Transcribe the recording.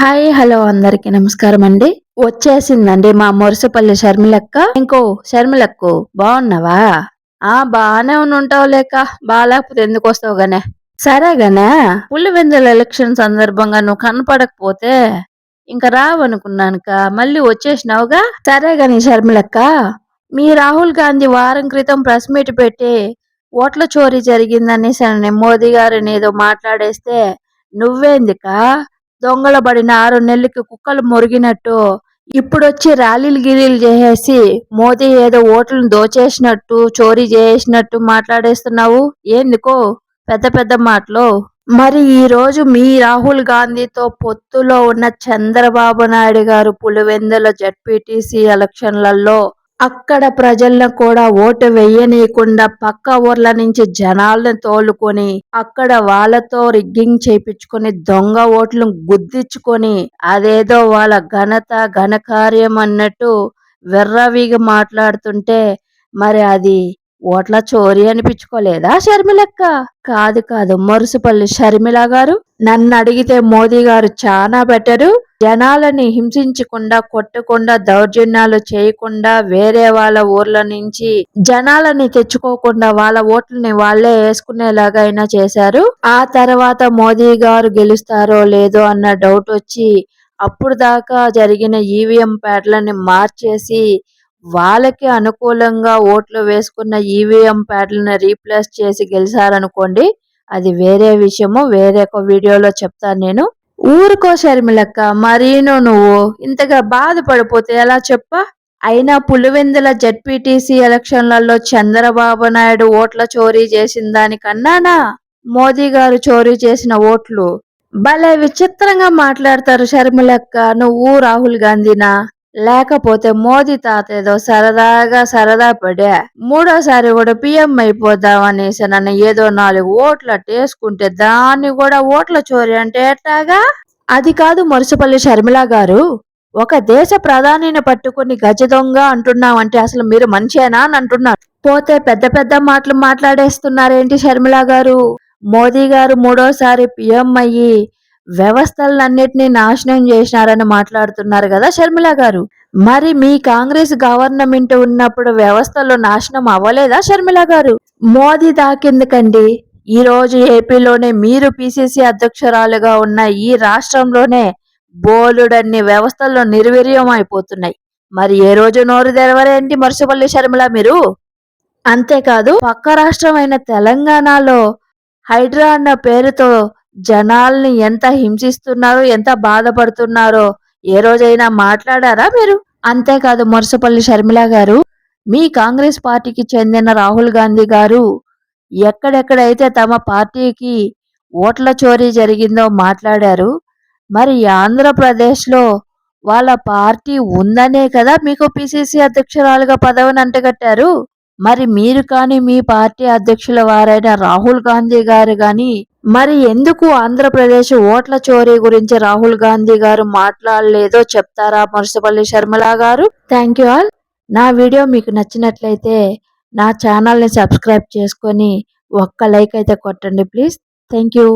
Hi hello అందరికి నమస్కారం అండి. వచ్చేసిందండి మా మురసపల్లి షర్మిలక్క. ఇంకో షర్మిలక్కు బాగున్నావా? ఆ బాగానే ఉంటావు లేక బాగాలేకపోతే ఎందుకు వస్తావు గానే? సరే గానే పులివెందుల ఎలక్షన్ సందర్భంగా నువ్వు కనపడకపోతే ఇంకా రావనుకున్నానుక మళ్ళీ వచ్చేసినావుగా? సరే గాని షర్మిలక్క మీ రాహుల్ గాంధీ వారం క్రితం ప్రెస్ మీట్ పెట్టి ఓట్ల చోరీ జరిగిందని మోదీ గారిని ఏదో మాట్లాడేస్తే నువ్వేందికా? దొంగలబడిన ఆరు నెలలకి కుక్కలు మురిగినట్టు ఇప్పుడొచ్చి ర్యాలీలు గిరీలు చేసేసి మోదీ ఏదో ఓట్లను దోచేసినట్టు చోరీ చేసినట్టు మాట్లాడేస్తున్నావు? ఎందుకో పెద్ద పెద్ద మాటలు. మరి ఈ రోజు మీ రాహుల్ గాంధీతో పొత్తులో ఉన్న చంద్రబాబు నాయుడు గారు పులివెందుల జడ్పీటీసీ ఎలక్షన్లలో అక్కడ ప్రజలను కూడా ఓటు వెయ్యనీయకుండా పక్క ఊర్ల నుంచి జనాలను తోలుకొని అక్కడ వాళ్ళతో రిగ్గింగ్ చేపించుకొని దొంగ ఓట్లను గుద్దించుకొని అదేదో వాళ్ళ ఘనత ఘనకార్యం అన్నట్టు వెర్రవీగి మాట్లాడుతుంటే మరి అది ఓట్ల చోరీ అనిపించుకోలేదా షర్మిలక్క? కాదు కాదు మరుసుపల్లి షర్మిల గారు. నన్ను అడిగితే మోదీ గారు చాలా బెటరు. జనాలని హింసించకుండా కొట్టకుండా దౌర్జన్యాలు చేయకుండా వేరే వాళ్ళ ఊర్ల నుంచి జనాలని తెచ్చుకోకుండా వాళ్ళ ఓట్లని వాళ్ళే వేసుకునేలాగా అయినా చేశారు. ఆ తర్వాత మోదీ గారు గెలుస్తారో లేదో అన్న డౌట్ వచ్చి అప్పుడు దాకా జరిగిన ఈవీఎం ప్యాడ్లని మార్చేసి వాళ్ళకి అనుకూలంగా ఓట్లు వేసుకున్న ఈవీఎం ప్యాడ్లను రీప్లేస్ చేసి గెలిచారనుకోండి అది వేరే విషయము వేరే ఒక వీడియోలో చెప్తాను నేను. ఊరుకో షర్మిలక్క మరీను నువ్వు. ఇంతగా బాధపడిపోతే ఎలా చెప్ప? అయినా పులివెందుల జడ్పీటీసీ ఎలక్షన్లలో చంద్రబాబు నాయుడు ఓట్ల చోరీ చేసిన దానికన్నానా మోదీ గారు చోరీ చేసిన ఓట్లు. భలే విచిత్రంగా మాట్లాడతారు షర్మిలక్క నువ్వు రాహుల్ గాంధీనా? లేకపోతే మోదీ తాత ఏదో సరదాగా సరదా పడే మూడోసారి కూడా పిఎం అయిపోదామనేసి నన్ను ఏదో నాలుగు ఓట్లు అట్టేసుకుంటే దాన్ని కూడా ఓట్ల చోరీ అంటే ఎట్లాగా? అది కాదు మరుసపల్లి షర్మిల గారు ఒక దేశ ప్రధానిని పట్టుకుని గజ దొంగ అంటున్నామంటే అసలు మీరు మంచేనా అని అంటున్నారు. పోతే పెద్ద పెద్ద మాటలు మాట్లాడేస్తున్నారేంటి షర్మిల గారు? మోదీ గారు మూడోసారి పిఎం అయ్యి వ్యవస్థలన్నిటినీ నాశనం చేసినారని మాట్లాడుతున్నారు కదా షర్మిల గారు. మరి మీ కాంగ్రెస్ గవర్నమెంట్ ఉన్నప్పుడు వ్యవస్థలు నాశనం అవ్వలేదా షర్మిల గారు? మోదీ దాకెందుకండి? ఈ రోజు ఏపీలోనే మీరు పిసిసి అధ్యక్షురాలుగా ఉన్న ఈ రాష్ట్రంలోనే బోలుడన్ని వ్యవస్థలు నిర్వీర్యం అయిపోతున్నాయి మరి ఏ రోజు నోరు తెరవరేంటి మరుసపల్లి షర్మిల మీరు? అంతేకాదు పక్క రాష్ట్రమైన తెలంగాణలో హైడ్రా అన్న పేరుతో జనాల్ని ఎంత హింసిస్తున్నారో ఎంత బాధపడుతున్నారో ఏ రోజైనా మాట్లాడారా మీరు? అంతేకాదు మొరసపల్లి షర్మిల గారు మీ కాంగ్రెస్ పార్టీకి చెందిన రాహుల్ గాంధీ గారు ఎక్కడెక్కడైతే తమ పార్టీకి ఓట్ల చోరీ జరిగిందో మాట్లాడారు. మరి ఆంధ్రప్రదేశ్లో వాళ్ళ పార్టీ ఉందనే కదా మీకు పిసిసి అధ్యక్షురాలుగా పదవిని అంటగట్టారు. మరి మీరు కానీ మీ పార్టీ అధ్యక్షుల వారైన రాహుల్ గాంధీ గారు కానీ మరి ఎందుకు ఆంధ్రప్రదేశ్ ఓట్ల చోరీ గురించి రాహుల్ గాంధీ గారు మాట్లాడలేదో చెప్తారా మురసపల్లి శర్మల గారు? థ్యాంక్ యూ ఆల్ నా వీడియో మీకు నచ్చినట్లయితే నా ఛానల్ని సబ్స్క్రైబ్ చేసుకొని ఒక్క లైక్ అయితే కొట్టండి ప్లీజ్ థ్యాంక్ యూ